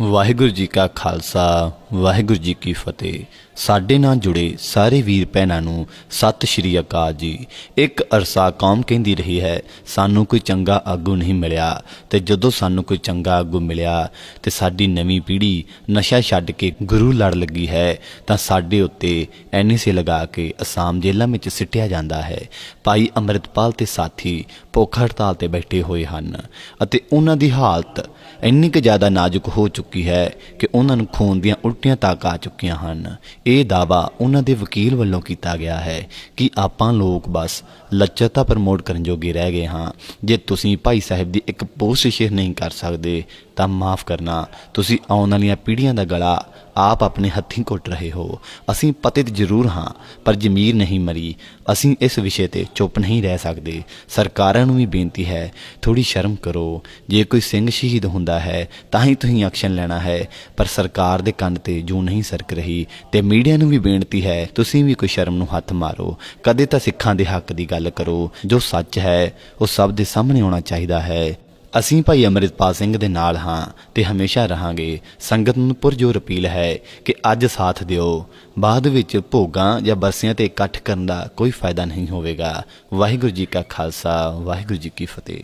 ਵਾਹਿਗੁਰੂ ਜੀ ਕਾ ਖਾਲਸਾ, ਵਾਹਿਗੁਰੂ ਜੀ ਕੀ ਫਤਿਹ। ਸਾਡੇ ਨਾਲ ਜੁੜੇ ਸਾਰੇ ਵੀਰ ਭੈਣਾਂ ਨੂੰ ਸਤਿ ਸ਼੍ਰੀ ਅਕਾਲ ਜੀ। ਇੱਕ ਅਰਸਾ ਕੌਮ ਕਹਿੰਦੀ ਰਹੀ ਹੈ, ਸਾਨੂੰ ਕੋਈ ਚੰਗਾ ਆਗੂ ਨਹੀਂ ਮਿਲਿਆ। ਤੇ ਜਦੋਂ ਸਾਨੂੰ ਕੋਈ ਚੰਗਾ ਆਗੂ ਮਿਲਿਆ ਤੇ ਸਾਡੀ ਨਵੀਂ ਪੀੜ੍ਹੀ ਨਸ਼ਾ ਛੱਡ ਕੇ ਗੁਰੂ ਲੜ ਲੱਗੀ ਹੈ, ਤਾਂ ਸਾਡੇ ਉੱਤੇ ਐਨਐਸਏ ਲਗਾ ਕੇ ਅਸਾਮ ਜੇਲ੍ਹਾਂ ਵਿੱਚ ਸਿੱਟਿਆ ਜਾਂਦਾ ਹੈ। ਭਾਈ ਅੰਮ੍ਰਿਤਪਾਲ ਤੇ ਸਾਥੀ ਭੁੱਖ ਹੜਤਾਲ ਤੇ ਬੈਠੇ ਹੋਏ ਹਨ ਅਤੇ ਉਹਨਾਂ ਦੀ ਹਾਲਤ ਇੰਨੀ ਕੁ ਜ਼ਿਆਦਾ ਨਾਜ਼ੁਕ ਹੋ ਚੁੱਕੀ ਹੈ ਕਿ ਉਹਨਾਂ ਨੂੰ ਖੂਨ ਦੀਆਂ ਉਲਟੀਆਂ ਤੱਕ ਆ ਚੁੱਕੀਆਂ ਹਨ। ਇਹ ਦਾਵਾ ਉਹਨਾਂ ਦੇ ਵਕੀਲ ਵੱਲੋਂ ਕੀਤਾ ਗਿਆ ਹੈ ਕਿ ਆਪਾਂ ਲੋਕ ਬਸ ਲੱਚਰਤਾ ਪ੍ਰਮੋਟ ਕਰਨ ਜੋਗੇ ਰਹਿ ਗਏ ਹਾਂ। ਜੇ ਤੁਸੀਂ ਭਾਈ ਸਾਹਿਬ ਦੀ ਇੱਕ ਪੋਸਟ ਸ਼ੇਅਰ ਨਹੀਂ ਕਰ ਸਕਦੇ, ਤਾਂ ਮਾਫ ਕਰਨਾ। ਤੁਸੀਂ ਆਉਣ ਵਾਲੀਆਂ ਪੀੜ੍ਹੀਆਂ ਦਾ ਗਲਾ ਆਪ ਆਪਣੇ ਹੱਥੀਂ ਘੁੱਟ ਰਹੇ ਹੋ। ਅਸੀਂ ਪਤਿਤ ਜ਼ਰੂਰ ਹਾਂ, ਪਰ ਜ਼ਮੀਰ ਨਹੀਂ ਮਰੀ। ਅਸੀਂ ਇਸ ਵਿਸ਼ੇ ਤੇ ਚੁੱਪ ਨਹੀਂ ਰਹਿ ਸਕਦੇ। ਸਰਕਾਰਾਂ ਨੂੰ ਵੀ ਬੇਨਤੀ ਹੈ ਥੋੜੀ ਸ਼ਰਮ ਕਰੋ। ਜੇ ਕੋਈ ਸਿੰਘ ਸ਼ਹੀਦ ਹੁੰਦਾ ਹੈ, ਤਾਂ ਹੀ ਤੁਸੀਂ ਐਕਸ਼ਨ ਲੈਣਾ ਹੈ। ਪਰ ਸਰਕਾਰ ਦੇ ਕੰਨ ਤੇ ਜੂ ਨਹੀਂ ਸਰਕ ਰਹੀ ਤੇ ਮੀਡੀਆ ਨੂੰ ਵੀ ਬੇਨਤੀ ਹੈ, ਤੁਸੀਂ ਵੀ ਕੋਈ ਸ਼ਰਮ ਨੂੰ ਹੱਥ ਮਾਰੋ। ਕਦੇ ਤਾਂ ਸਿੱਖਾਂ ਦੇ ਹੱਕ ਦੀ ਗੱਲ ਕਰੋ, ਜੋ ਸੱਚ ਹੈ, ਉਹ ਸਭ ਦੇ ਸਾਹਮਣੇ ਆਉਣਾ ਚਾਹੀਦਾ ਹੈ। ਅਸੀਂ ਭਾਈ ਅੰਮ੍ਰਿਤਪਾਲ ਸਿੰਘ ਦੇ ਨਾਲ ਹਾਂ ਤੇ ਹਮੇਸ਼ਾ ਰਹਾਂਗੇ। ਸੰਗਤ ਨੂੰ ਪੁਰਜੋਰ ਅਪੀਲ ਹੈ ਕਿ ਅੱਜ ਸਾਥ ਦਿਓ। ਬਾਅਦ ਵਿੱਚ ਭੋਗਾਂ ਜਾਂ ਬਰਸੀਆਂ ਤੇ ਇਕੱਠ ਕਰਨ ਦਾ ਕੋਈ ਫਾਇਦਾ ਨਹੀਂ ਹੋਵੇਗਾ। ਵਾਹਿਗੁਰੂ ਜੀ ਕਾ ਖਾਲਸਾ, ਵਾਹਿਗੁਰੂ ਜੀ ਕੀ ਫਤਿਹ।